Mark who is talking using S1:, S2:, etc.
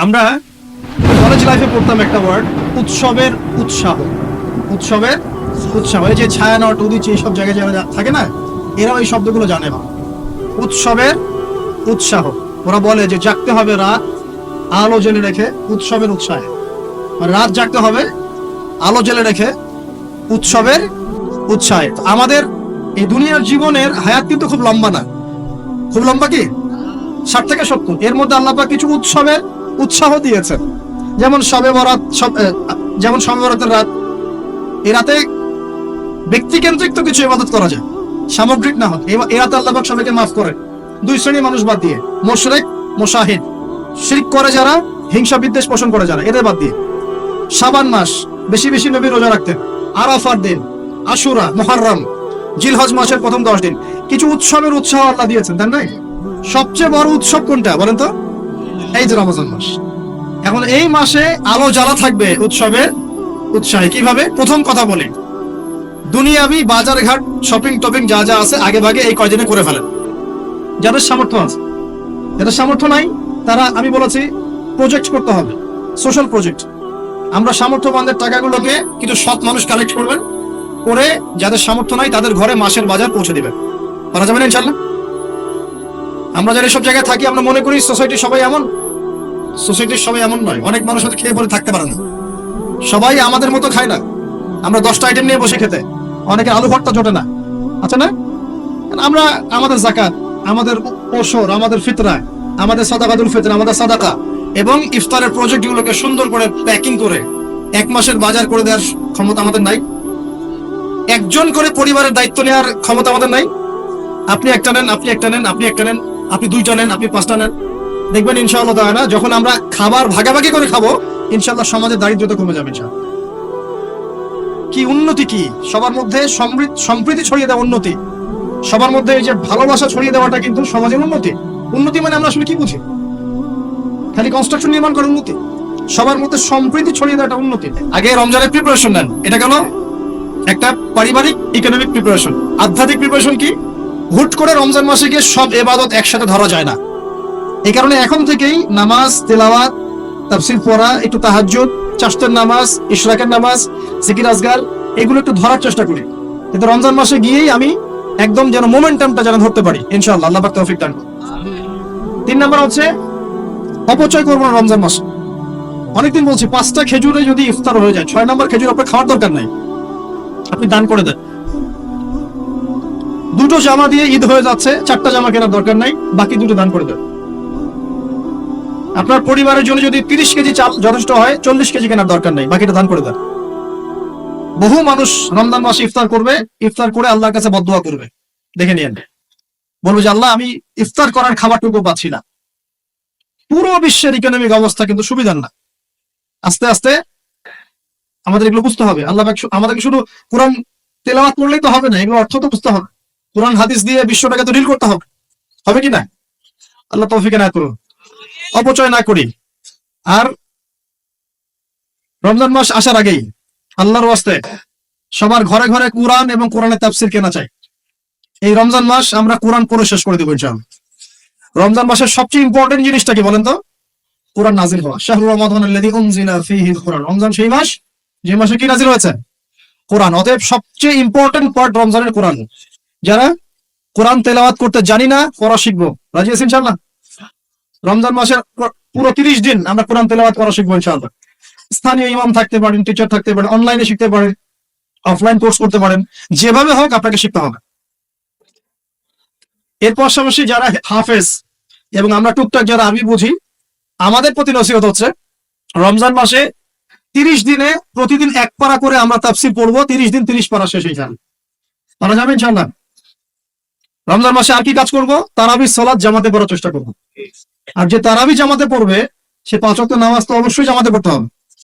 S1: আমরা কলেজ লাইফে পড়তাম একটা ওয়ার্ড উৎসবের উৎসাহ। উৎসবের উৎসাহ। এই যে ছায়ানট উদিচ, এইসব জায়গায় যারা থাকে না, এরাও এই শব্দগুলো জানে। না উৎসবের উৎসাহ। ওরা বলে যে জাগতে হবে রাত, আলো জেলে রেখে উৎসবের উৎসাহে। মানে রাত জাগতে হবে, আলো জেলে রেখে উৎসবের উৎসাহে। আমাদের এই দুনিয়ার জীবনের হায়াত কিন্তু খুব লম্বা না। খুব লম্বা কি? ষাট থেকে সত্তর। এর মধ্যে আল্লাহ পাক কিছু উৎসবের উৎসাহ দিয়েছেন। যেমন সবে বরাত যেমন সবে বরাতের রাত এই রাতে ব্যক্তিকেন্দ্রিক তো কিছু ইবাদত করা যায়। সামগ্রিক না এই- এই রাতে আল্লাহবাক সবাইকে মাফ করে। দুই শ্রেণির মানুষ বাদ দিয়ে, মোশরেক, মোশাহিদ। শিরিক করে যারা, হিংসা বিদ্বেষ পোষণ করে যারা, এদের বাদ দিয়ে। সাবান মাস, বেশি বেশি নবী রোজা রাখতেন। আরাফার দিন, আশুরা, মুহাররম, জিলহজ মাসের প্রথম দশ দিন। কিছু উৎসবের উৎসাহ আল্লাহ দিয়েছেন, তাই নাই সবচেয়ে বড় উৎসব কোনটা, বলেন তো? এই যে রমজান মাস। এখন এই মাসে আলো জ্বালা থাকবে উৎসবের উৎসাহে। কীভাবে? প্রথম কথা বলি। দুনিয়াবি বাজার ঘাট শপিং টপিং যা যা আছে আগে ভাগে এই কয়দিনে করে ফেলেন। যাদের সামর্থ্য আছে। যাদের সামর্থ্য নাই, তারা আমি বলেছি প্রজেক্ট করতে হবে। সোশ্যাল প্রজেক্ট আমরা সামর্থ্যবানদের টাকাগুলোকে কিছু সৎ মানুষ কালেক্ট করবেন, করে যাদের সামর্থ্য নাই, তাদের ঘরে মাসের বাজার পৌঁছে দিবেন। পারা যাবে না ইনশাল্লাহ আমরা যারা এসব জায়গায় থাকি, আমরা মনে করি সোসাইটির সবাই এমন। সোসাইটির সবাই এমন নয়। অনেক মানুষ হয়তো খেয়ে পরে থাকতে পারে না। সবাই আমাদের মতো খায় না। আমরা দশটা আইটেম নিয়ে বসে খেতে। অনেকে আলু ভর্তা জোটে না। আচ্ছা না? আমরা আমাদের জাকাত, আমাদের ওসর, আমাদের ফিতরা, আমাদের সাদাকাতুল ফিতরা, আমাদের সাদাকা এবং ইফতারের প্রজেক্ট গুলোকে সুন্দর করে প্যাকিং করে এক মাসের বাজার করে দেওয়ার ক্ষমতা আমাদের নাই। একজন করে পরিবারের দায়িত্ব নেওয়ার ক্ষমতা আমাদের নাই। আপনি একটা নেন, আপনি একটা নেন, আপনি একটা নেন, আপনি দুইটা নেন, আপনি পাঁচটা নেন। দেখবেন ইনশাআল্লাহ তাআলা যখন আমরা খাবার ভাগাভাগি করে খাব, ইনশাআল্লাহ সমাজের দারিদ্রতা কমে যাবে কি উন্নতি কি? সবার মধ্যে সম্প্রীতি ছড়িয়ে দেওয়া উন্নতি। সবার মধ্যে এই যে ভালোবাসা ছড়িয়ে দেওয়াটা কিন্তু সমাজের উন্নতি। উন্নতি মানে আমরা আসলে কি বুঝি? খালি কনস্ট্রাকশন নির্মাণ করার উন্নতি। সবার মধ্যে সম্প্রীতি ছড়িয়ে দেওয়াটা উন্নতি। আগে রমজানের প্রিপারেশন নেন। এটা গেল একটা পারিবারিক ইকোনমিক প্রিপারেশন আধ্যাত্মিক প্রিপারেশন কি? হুট করে রমজান মাসে গিয়ে সব এবাদত একসাথে ধরা যায় না। এই কারণে এখন থেকেই নামাজ, তেলাওয়াত, তাফসির পড়া, একটু তাহাজ্জুদ চাষতের নামাজ, ইশরাকের নামাজ, জিকির আজগার, এগুলো একটু ধরার চেষ্টা করি। কিন্তু রমজান মাসে গিয়েই আমি একদম যেন মোমেন্টামটা যেন ধরতে পারি। ইনশাআল্লাহ, আল্লাহ পাক তৌফিক দান। তিন নাম্বার হচ্ছে, অপচয় করব না রমজান মাসে। অনেকদিন বলছি, পাঁচটা খেজুরে যদি ইফতার হয়ে যায়, ছয় নাম্বার খেজুর আপনার খাওয়ার দরকার নাই। আপনি দান করে দেন। দুটো জামা দিয়ে ঈদ হয়ে যাচ্ছে, চারটা জামা কেনার দরকার নাই, বাকি দুটো দান করে দেন। আপনার পরিবারের জন্য যদি তিরিশ কেজি চাল যথেষ্ট হয়, চল্লিশ কেজি কেনার দরকার নেই। বাকিটা দান করে দেন। বহু মানুষ রমজান মাসে ইফতার করবে, ইফতার করে আল্লাহর কাছে বদুয়া করবে। দেখে নিয়েন। বলব যে, আল্লাহ, আমি ইফতার করার খাবারটুকু পাচ্ছি না। পুরো বিশ্বের ইকোনমিক অবস্থা কিন্তু সুবিধার না। আস্তে আস্তে আমাদের এগুলো বুঝতে হবে। আল্লাহ আমাদেরকে শুধু কোরআন তেলাওয়াত করলেই তো হবে না, এগুলো অর্থ তো বুঝতে হবে। কোরআন হাদিস দিয়ে বিশ্বটাকে তো ডিল করতে হবে। হবে কি না? আল্লাহ তৌফিকে না করুন। অপচয় না করি। আর রমজান মাস আসার আগেই আল্লাহর ওয়াস্তে সবার ঘরে ঘরে কোরআন এবং কোরআনের তাফসির কেনা চাই। এই রমজান মাস আমরা কোরআন পড়ে শেষ করে দেবো ইনশাআল্লাহ। রমজান মাসের সবচেয়ে ইম্পর্টেন্ট জিনিসটা কি বলেন তো? কোরআন নাজিল হওয়া। শাহরুর কোরআন। রমজান সেই মাস, যে মাসে কি নাজিল হয়েছে? কোরআন। অতএব সবচেয়ে ইম্পর্টেন্ট পার্ট রমজানের কোরআন। যারা কোরআন তেলাওয়াত করতে জানি না, পড়া শিখব। রাজি আছেন ইনশাআল্লাহ? রমজান মাসের পুরো তিরিশ দিন আমরা কোরআন তেলাওয়াত করা শিখব ইনশাআল্লাহ। স্থানীয় ইমাম থাকতে পারেন টিচার থাকতে পারেন অনলাইনে শিখতে পারেন অফলাইন কোর্স করতে পারেন, যেভাবে হোক আপনাকে শিখতে হবে। এর পাশাপাশি যারা হাফেজ এবং আমরা টুকটাক যারা আমি বুঝি, আমাদের প্রতি নসিহত হচ্ছে, রমজান মাসে তিরিশ দিনে প্রতিদিন এক পারা করে আমরা তাফসির পড়ব, তিরিশ দিন তিরিশ পারা শেষ ইনশাল্লাহ পারা যাবে ইনশাল্লাহ রমজান মাসে আর কি কাজ করব? তারাবি সলাদ জামাতে পড়ার চেষ্টা করব। আর যে তারাবি জামাতে পড়বে সে পাঁচ ওয়াক্ত নামাজ তো অবশ্যই জামাতে পড়তে হবে।